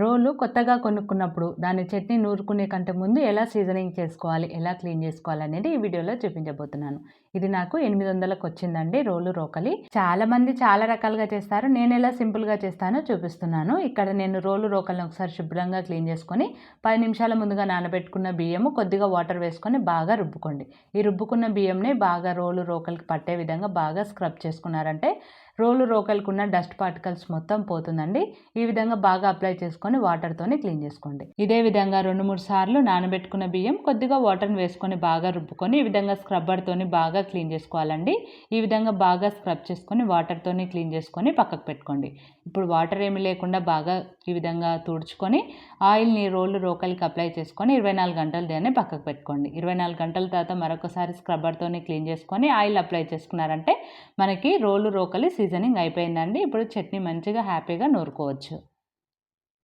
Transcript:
రోలు కొత్తగా కొనుక్కున్నప్పుడు దాని చట్నీ నూరుకునే కంటే ముందు ఎలా సీజనింగ్ చేసుకోవాలి ఎలా క్లీన్ చేసుకోవాలి అనేది ఈ వీడియోలో చూపించబోతున్నాను. ఇది నాకు ఎనిమిది వందలకు వచ్చిందండి రోలు రోకలి. చాలా మంది చాలా రకాలుగా చేస్తారు. నేను ఎలా సింపుల్గా చేస్తానో చూపిస్తున్నాను. ఇక్కడ నేను రోలు రోకల్ని ఒకసారి శుభ్రంగా క్లీన్ చేసుకొని పది నిమిషాల ముందుగా నానబెట్టుకున్న బియ్యము కొద్దిగా వాటర్ వేసుకొని బాగా రుబ్బుకోండి. ఈ రుబ్బుకున్న బియ్యంని బాగా రోలు రోకలికి పట్టే విధంగా బాగా స్క్రబ్ చేసుకున్నారంటే రోలు రోకలికి ఉన్న డస్ట్ పార్టికల్స్ మొత్తం పోతుందండి. ఈ విధంగా బాగా అప్లై చేసుకొని వాటర్తోనే క్లీన్ చేసుకోండి. ఇదే విధంగా రెండు మూడు సార్లు నానబెట్టుకున్న బియ్యం కొద్దిగా వాటర్ని వేసుకొని బాగా రుబ్బుకొని ఈ విధంగా స్క్రబ్బర్తోని బాగా క్లీన్ చేసుకోవాలండి. ఈ విధంగా బాగా స్క్రబ్ చేసుకొని వాటర్తోని క్లీన్ చేసుకొని పక్కకు పెట్టుకోండి. ఇప్పుడు వాటర్ ఏమి లేకుండా బాగా ఈ విధంగా తుడుచుకొని ఆయిల్ని రోళ్ళు రోకలికి అప్లై చేసుకొని ఇరవై నాలుగు గంటలు దాన్ని పక్కకు పెట్టుకోండి. ఇరవై నాలుగు గంటల తర్వాత మరొకసారి స్క్రబ్బర్తోనే క్లీన్ చేసుకొని ఆయిల్ అప్లై చేసుకున్నారంటే మనకి రోళ్ళు రోకలి సీజనింగ్ అయిపోయిందండి. ఇప్పుడు చట్నీ మంచిగా హ్యాపీగా నూరుకోవచ్చు.